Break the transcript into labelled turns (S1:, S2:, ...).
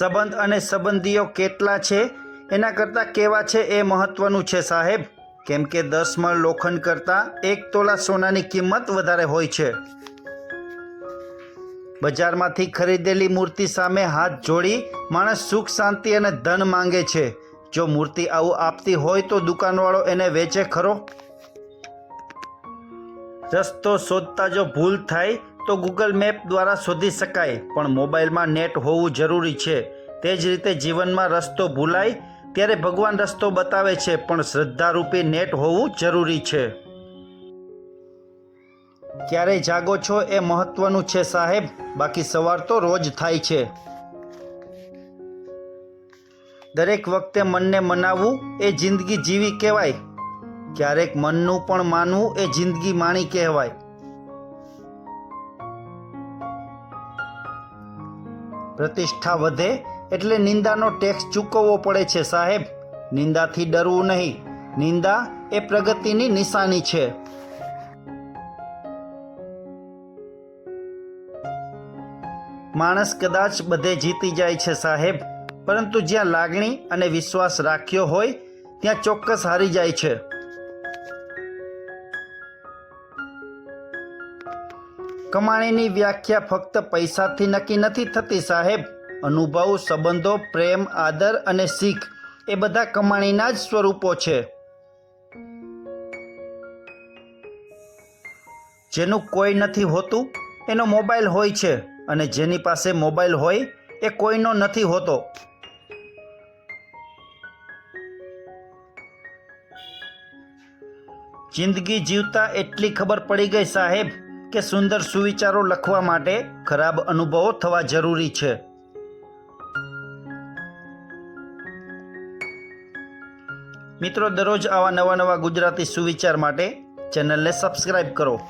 S1: સંબંધ અને સંબંધીઓ કેટલા છે? એના કરતાં કેવા છે એ મહત્વનું છે સાહેબ? કેમ કે દસ મણ લોખંડ કરતાં એક તોલા સોનાની કિંમત વધારે હોય છે. બજારમાંથી ખરીદેલી મૂર્તિ સામે હાથ જોડી માણસ સુખ, શાંતિ અને ધન માંગે છે. જો મૂર્તિ આવું આપતી હોય તો દુકાનવાળો એને વેચે ખરો? રસ્તો શોધતા જો ભૂલ થાય તો ગૂગલ મેપ દ્વારા શોધી શકાય, પણ મોબાઈલમાં નેટ હોવું જરૂરી છે. તે જ રીતે જીવનમાં રસ્તો ભૂલાય, ત્યારે ભગવાન રસ્તો બતાવે છે, પણ શ્રદ્ધારૂપી નેટ હોવું જરૂરી છે. ક્યારે જાગો છો એ મહત્વનું છે સાહેબ, બાકી સવાર તો રોજ થાય છે. દરેક વખતે મનને મનાવવું એ જિંદગી જીવી કહેવાય. ક્યારેક મનનું પણ માનવું એ જિંદગી માણી કહેવાય. પ્રતિષ્ઠા વધે એટલે નિંદાનો ટેક્સ ચૂકવવો પડે છે, સાહેબ. નિંદાથી ડરવું નહીં. નિંદા એ પ્રગતિની નિશાની છે. માણસ કદાચ બધે જીતી જાય છે, સાહેબ. પરંતુ જ્યાં લાગણી અને વિશ્વાસ રાખ્યો હોય, ત્યાં ચોક્કસ હારી જાય છે. કમાણીની વ્યાખ્યા ફક્ત પૈસાથી નક્કી નથી થતી, સાહેબ. અનુભવ, સંબંધો, પ્રેમ, આદર અને શીખ એ બધા કમાણીના જ સ્વરૂપો છે. જેનું કોઈ નથી હોતું, એનો મોબાઈલ હોય છે અને જેની પાસે મોબાઈલ હોય, એ કોઈનો નથી હોતો. જિંદગી જીવતા એટલી ખબર પડી ગઈ, સાહેબ. કે સુંદર સુવિચારો લખવા માટે ખરાબ અનુભવો થવા જરૂરી છે. મિત્રો, દરરોજ આવા નવા નવા ગુજરાતી સુવિચાર માટે ચેનલને સબસ્ક્રાઈબ કરો.